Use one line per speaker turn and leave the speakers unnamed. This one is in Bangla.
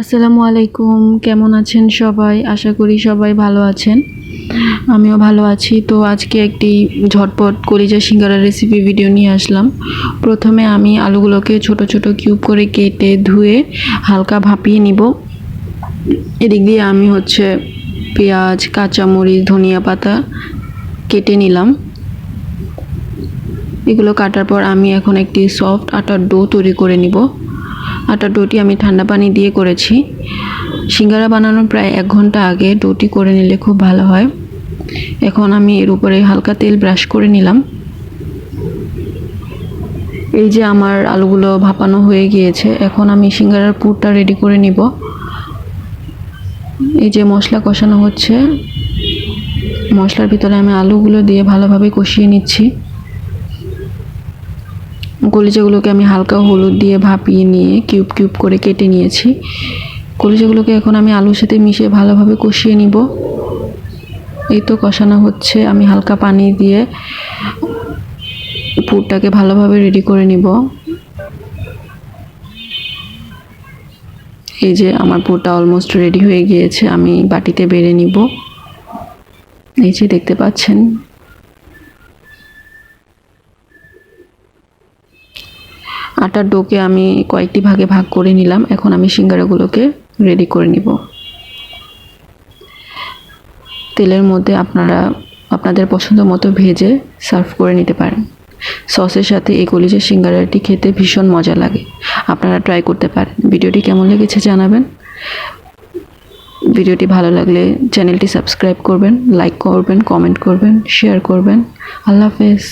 আসসালামু আলাইকুম। কেমন আছেন সবাই? আশা করি সবাই ভালো আছেন। আমিও ভালো আছি। তো আজকে একটি ঝটপট কলিজা সিঙ্গারা রেসিপি ভিডিও নিয়ে আসলাম। প্রথমে আমি আলুগুলোকে ছোট ছোট কিউব করে কেটে ধুয়ে হালকা ভাপিয়ে নিব। এদিক দিয়ে আমি হচ্ছে পেঁয়াজ, কাঁচামরিচ, ধনিয়া পাতা কেটে নিলাম। এগুলো কাটার পর আমি এখন একটি সফট আটার ডো তৈরি করে নিব। আটার ডোটি আমি ঠান্ডা পানি দিয়ে করেছি। সিঙ্গারা বানানোর প্রায় এক ঘণ্টা আগে ডোটি করে নিলে খুব ভালো হয়। এখন আমি এর উপরে হালকা তেল ব্রাশ করে নিলাম। এই যে আমার আলুগুলো ভাপানো হয়ে গিয়েছে, এখন আমি সিঙ্গারার পুরটা রেডি করে নিব। এই যে মশলা কষানো হচ্ছে, মশলার ভিতরে আমি আলুগুলো দিয়ে ভালোভাবে কষিয়ে নিচ্ছি। কলিজাগুলোকে আমি হালকা হলুদ দিয়ে ভাপিয়ে নিয়ে কিউব কিউব করে কেটে নিয়েছি। কলিজাগুলোকে এখন আমি আলুর সাথে মিশিয়ে ভালোভাবে কষিয়ে নিব। এই তো কষানো হচ্ছে। আমি হালকা পানি দিয়ে পুরটাকে ভালোভাবে রেডি করে নিব। এই যে আমার পুরটা অলমোস্ট রেডি হয়ে গিয়েছে। আমি বাটিতে বেড়ে নিব। এই যে দেখতে পাচ্ছেন। আটার ডোকে আমি কয়েকটি ভাগে ভাগ করে নিলাম। এখন আমি সিঙ্গারাগুলোকে রেডি করে নিব। তেলের মধ্যে আপনারা আপনাদের পছন্দ মতো ভেজে সার্ভ করে নিতে পারেন। সসের সাথে এই কলিজের সিঙ্গারাটি খেতে ভীষণ মজা লাগে। আপনারা ট্রাই করতে পারেন। ভিডিওটি কেমন লেগেছে জানাবেন। ভিডিওটি ভালো লাগলে চ্যানেলটি সাবস্ক্রাইব করবেন লাইক করবেন কমেন্ট করবেন শেয়ার করবেন। আল্লাহ হাফেজ।